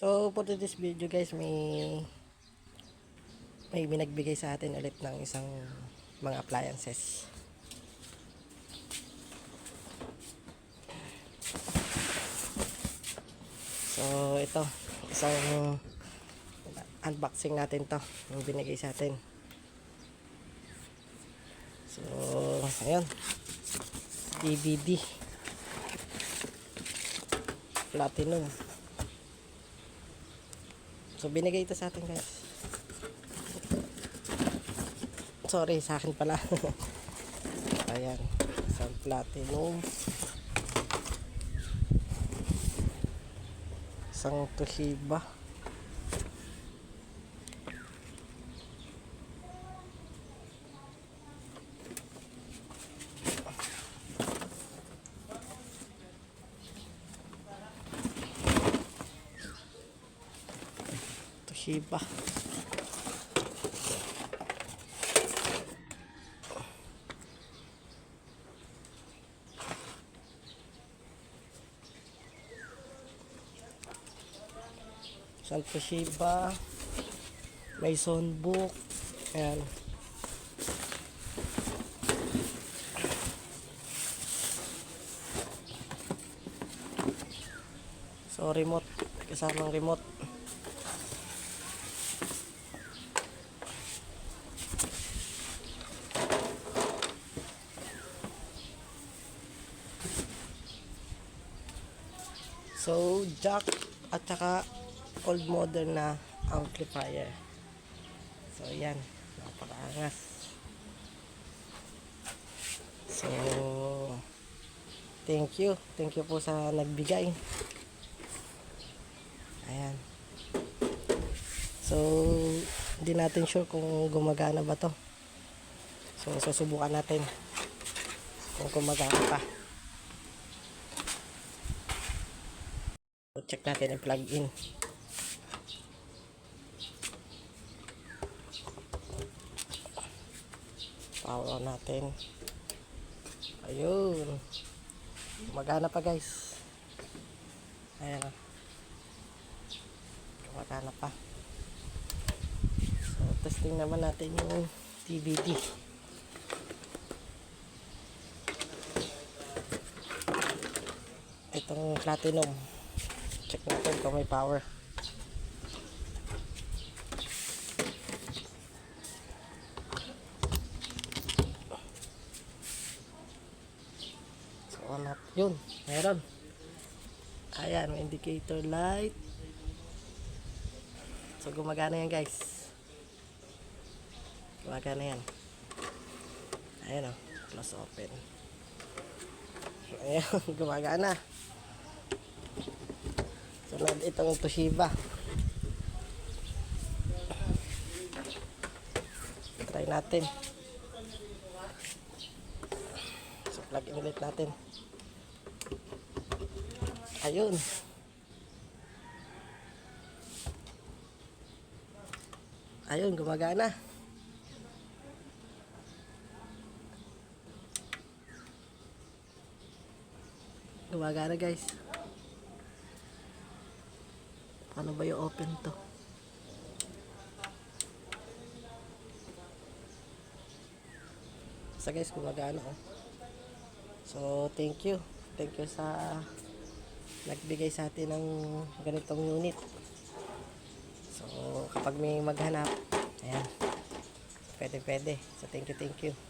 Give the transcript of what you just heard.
So, for this video guys, may may binagbigay sa atin ulit ng isang mga appliances. So, ito, isang unboxing natin to, yung binigay sa atin. So, ayun. DVD. Platinum. So, binigay ito sa atin guys. Sorry, sa akin pala. Ayan. Isang platinum. Isang Toshiba. Toshiba. Isang Toshiba. May book. Ayan. So, remote. Kasamang remote. So, jack at saka old modern na amplifier. So, yan. Napakaangas. So, thank you. Thank you po sa nagbigay. Ayan. So, hindi natin sure kung gumagana ba to. So, susubukan natin kung gumagana pa. Check natin ang plug-in. Power on natin. Ayun. Gumagana pa guys. Ayan o. Gumagana pa. So, testing naman natin yung DVD. Itong platinum. Check natin kung may power. So, on. Yun. Meron. Ayan, indicator light. So, gumagana yan guys. Gumagana yan. Ayan o. Close open. Ayan, gumagana. Sunod itong Toshiba. Try natin. So, plug in ulit natin. Ayun. Ayun, gumagana. Gumagana guys. Paano ba yung open to? So guys, gumagana oh. So, thank you. Thank you sa nagbigay sa atin ng ganitong unit. So, kapag may maghanap, ayan. Pwede, pwede. So, thank you, thank you.